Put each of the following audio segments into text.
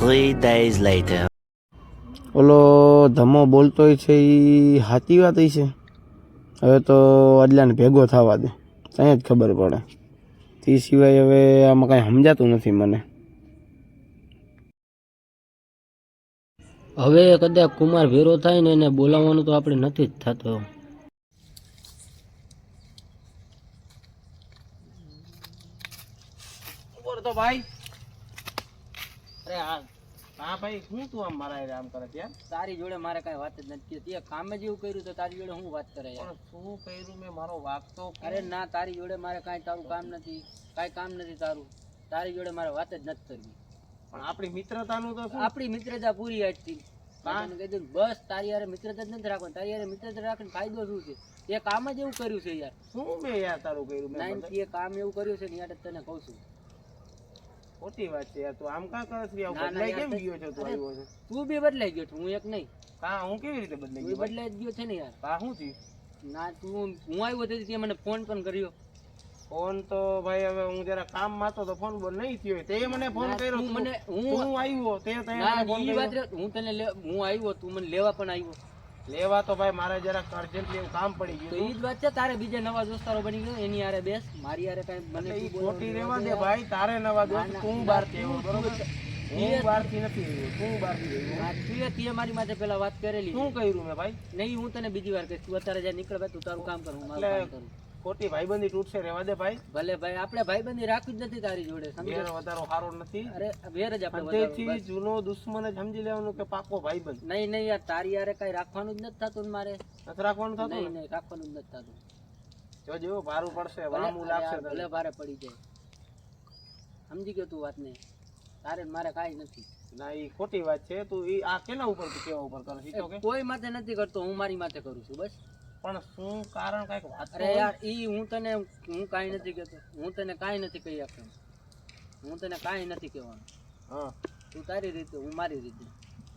Three days later. ઓલો ધમો બોલતોય છે એ સાચી વાત છે. હવે તો અડલાને ભેગો થવા દે. ત્યાં જ ખબર પડે. તે સિવાય હવે આમાં કાંઈ સમજાતું નથી મને. હવે કદાચ કુમાર ભેરો થાય ને એને બોલાવવાનું તો આપણે નથી જ થતો. તો ભાઈ. હા ભાઈ શું તું આમ મારા આમ કરે ત્યાં તારી જોડે મારે કઈ વાત જ નથી તે કામે જેવું કર્યું તો તારી જોડે હું વાત કરે યાર? પણ શું કર્યું મેં? મારો વાત તો અરે ના તારી જોડે મારે કાંઈ તારું કામ નથી. કાંઈ કામ નથી તારું. તારી જોડે મારે વાત જ નથી કરવી. પણ આપણી મિત્રતાનું તો આપણી મિત્રતા પૂરી હતી? તને બસ તારી યારે મિત્રતા જ નથી રાખવાની. તારી યારે મિત્રતા રાખીને ફાયદો શું છે? એ કામ જ એવું કર્યું છે યાર. શું મેં યાર તારું કર્યું નાઈન એ કામ એવું કર્યું છે ને યાર તને કહું છું. ખોટી વાત છે તું આમ કા કરસ ના, બદલાઈ કેમ ગયો છો તું આવ્યો છે તું બી બદલાઈ ગયો છું હું એક નહીં. હા હું કેવી રીતે બદલાઈ ગયો બદલાઈ ગયો છે ને યાર. હા શું થયું? ના તું હું આવ્યો તો તે મને ફોન પણ કર્યો. ફોન તો ભાઈ હવે હું જરા કામમાં તો ફોન બોલ નહીં થયો તે મને ફોન કર્યો મને હું આવ્યો તે તે મને ફોન કર્યો. હું તને હું આવ્યો તું મને લેવા પણ આવ્યો. લેવા તો ભાઈ મારે જરા અર્જન્ટ એવું કામ પડી તો ગયું ઈ જ વાત છે તારે બીજા નવા દોસ્તારો બની ગયો એની આરે બેસ મારી આરે કઈ મને ઈ ખોટી રેવા દે ભાઈ તારે નવા દોસ્ત તું બાર તું- તું- બરોબર? હું બારથી નથી આવ્યો તું બારથી હા, તું તે મારી માથે પેલા વાત કરેલી. શું કર્યું મેં ભાઈ? નહીં હું તને બીજી વાર કહીશ તું અત્યારે જ્યાં નીકળ ભાઈ તું તારું કામ કરું મારું કામ કરું. ખોટી ભાઈબંધી તૂટશે રેવા દે ભાઈ. ભલે ભાઈ આપણે ભાઈબંધી રાખવી જ નથી તારી જોડે વેર વધારો સારો નથી. અરે વેર જ આપણે તેથી જૂનો દુશ્મન જ સમજી લેવાનું કે પાકો ભાઈબંધ. નહીં નહીં યાર તારી યારે કઈ રાખવાનું જ નથી થતું મારે. નથી રાખવાનું થતું નહીં નહીં રાખવાનું જ નથી થતું. જો જેવો ભારું પડશે વામું લાગશે ભલે ભારે પડી જાય. સમજી ગયો તું વાત ને તારે મારે કાંઈ નથી. ના એ ખોટી વાત છે. તું એ આ કેના ઉપર કેવા ઉપર કરે છે? કોઈ માથે નથી કરતો હું મારી માથે કરું છું બસ. પણ શું કારણ કંઈક વાત અરે યાર ઈ હું તને હું કાંઈ નથી કહેતો. હું તને કાંઈ નથી કહી આપતો હું તને કાંઈ નથી કહેવાનું. હા. તું તારી રીતે હું મારી રીતે.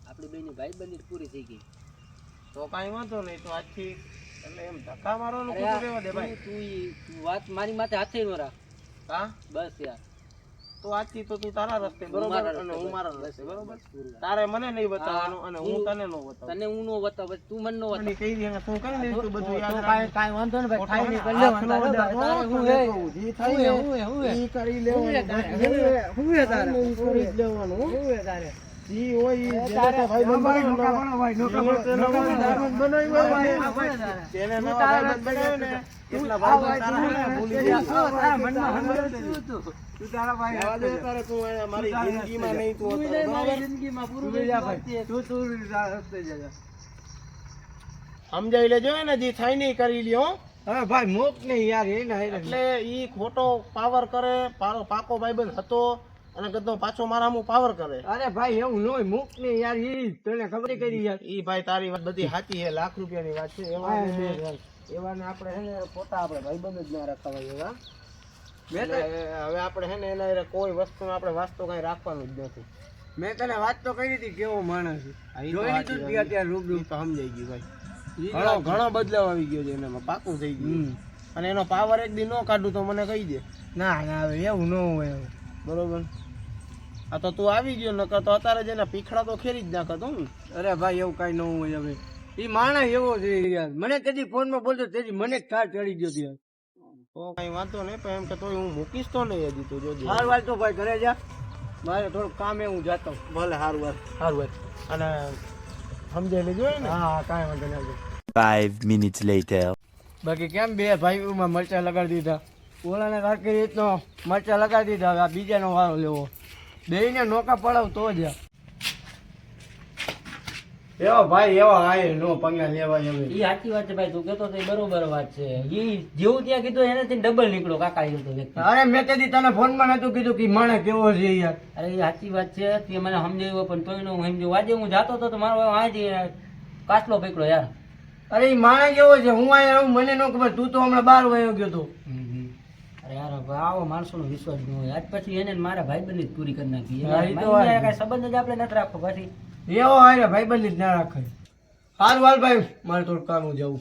આપણી બેની ભાઈબંધી પૂરી થઈ ગઈ. તો કાંઈ વાંધો નહીં તો આજથી એટલે એમ ધક્કા મારવાનું રહેવા દે ભાઈ. તું વાત મારી માથે હાથે ન રાખ. હા? બસ યાર. તો આજથી તો તું તારા રસ્તે બરોબર અને હું મારા રસ્તે બરોબર તારે મને નહીં બતાવવાનું અને હું- હું તને ન બતાવું તને હું નો બતાવ તું મને નો બતાવ કહી દે તું કરી દે તું બધું યાદ રાખજે. કાંઈ વાંધો ને ભાઈ ને, નહીં કરી લેવાનું હું તને હે? જે હું હે, હું હે, હું હે? ઈ કરી હું લેવાનું. હે તારે? જે હું હે? હું હે તારે? ઈ કરી જ લેવાનું, હો. હું હે તારે? ઈ હોય તારે- તે ભાઈ, બનાવ્યો નોકા ને, ભાઈ, નોકા નવા નોકા. બનાવ્યો ભાઈ, તારે. જેને તું નવા ભાઈ બનાવ્યો ને, એટલા ભાઈ, તારા ને, મારી મારી. સમજાવી લેજો ને જે થાય નહીં કરી લ્યો. હા ભાઈ મોક નહીં યાર એના એટલે ઈ ખોટો પાવર કરે પારો- પાકો ભાઈબંધ હતો અને કદો પાછો મારામાં પાવર કરે. અરે ભાઈ એવું ન હોય મૂક નહીં યાર ઈ તને ખબર કરી યાર. ઈ ભાઈ તારી વાત બધી સાચી છે લાખ રૂપિયાની વાત છે એવા ને- એવાને આપણે હે ને પોતા આપણે ભાઈબંધ જ ના રખાવાય એવા. હવે આપણે હે ને એના હારે કોઈ વસ્તુ આપણે વાસ્તુ કઈ રાખવાનું જ નથી. મેં તને વાત તો કરી હતી કેવો માણસ જોઈ લીધું. જ અત્યારે રૂબરૂ. તો સમજાઈ ગયું ભાઈ. ઘણો ઘણો બદલાવ આવી ગયો છે એનામાં પાકું થઈ ગયું. અને એનો પાવર એક દી ન કાઢું તો મને કહી દે. ના ના એવું ન હોય હવે. બરોબર? આ તો તું આવી ગયો નકર તો અત્યારે જ એના પીખડા તો ખેરી જ નાખતો હું. અરે ભાઈ એવું કાંઈ ન હોય હવે. ઈ માણસ એવો છે યાર. મને તેથી ફોનમાં બોલતો તેથી મને જ થાર ચડી ગયો યાર. તો કઈ વાંધો નહીં પણ એમ કે તોય હું મૂકીશ તો નહીં હજી તું જોજે. હાર વાર તો ભાઈ ઘરે જા. મારે થોડું કામ એ હું જાતો ભલે હાર વાર હાર વાર અને સમજાઈ લેજો ને હા હા કાંઈ વાંધો નહીં ફાઈવ minutes લેટર બાકી કેમ બે ભાઈઓમાં મરચા લગાડી દીધા? ઓલાને રાખી રીતનો મરચા લગાડી દીધા આ બીજાનો વારો લેવો. બેયને નોકા પડાવ તો જ એવો ભાઈ એવો આય નો પંગા ઈ સાચી વાત છે ભાઈ તું કેતો તો બરોબર વાત છે. ઈ જેવું ત્યાં કીધું એનાથી ડબલ નીકળો કાકા એવું તો વ્યક્તિ. અરે મેં તેથી તને ફોનમાં નતું કીધું કે માણે કેવો છે યાર. અરે સાચી વાત છે તે મને સમજાવ્યો પણ તોય નો સમજ્યો. આજે હું જાતો તો મારો આજે કાચલો પકડ્યો યાર. અરે ઈ માણે કેવો છે? હું અહીંયા આવું મને નો ખબર. તું તો હમણાં બાર વયો ગયો તો. અરે યાર આવો માણસોનો વિશ્વાસ ન હોય. આજ પછી એને મારા ભાઈબંધી જ પૂરી કરી નાખી. સંબંધ જ આપણે નથી રાખવો પછી. એવો હારે ભાઈબંધી જ ના રાખે. હાલ ભાઈ મારે થોડું કામ જવું.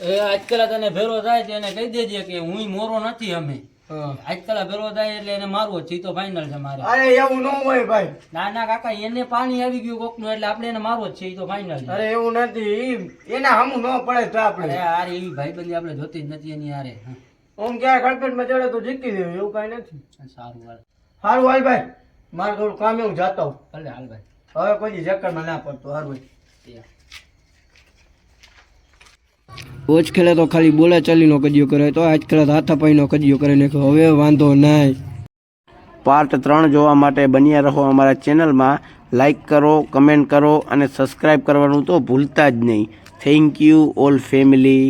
એ આજકાલ તને ભેરો થાય તો એને કહી દેજે કે હું મોરો નથી અમે. આજકાલ ભેરો થાય એટલે એને મારવો જ છે તો ફાઇનલ છે મારે. અરે એવું ન હોય ભાઈ. ના ના કાકા એને પાણી આવી ગયું કોકનું એટલે આપણે એને મારવો જ છે ઈ તો ફાઇનલ અરે એવું નથી. એને એના હમું ન પડે તો આપણે. અરે એવી ભાઈબંધી આપણે જોતી જ નથી એની હારે. હા. ક્યાં ક્યારે ખડપેટમાં ચડે તો જીતી દેવું એવું કાંઈ નથી. સારું હાલ. સારું હાલ ભાઈ. મારે થોડું કામ એવું જાતો. ભલે હાલ ભાઈ. હવે કોઈ ચક્કરમાં ના પડતો હારું તે. ખેલે તો ખાલી બોલે ચાલીનો કજિયો કરે તો આજ ખેલે હાથાપાઈનો કજિયો કરે ને હવે વાંધો નહીં. પાર્ટ ત્રણ જોવા માટે બન્યા રહો અમારા ચેનલમાં. લાઈક કરો કમેન્ટ કરો અને સબસ્ક્રાઈબ કરવાનું તો ભૂલતા જ નહીં. Thank you all family.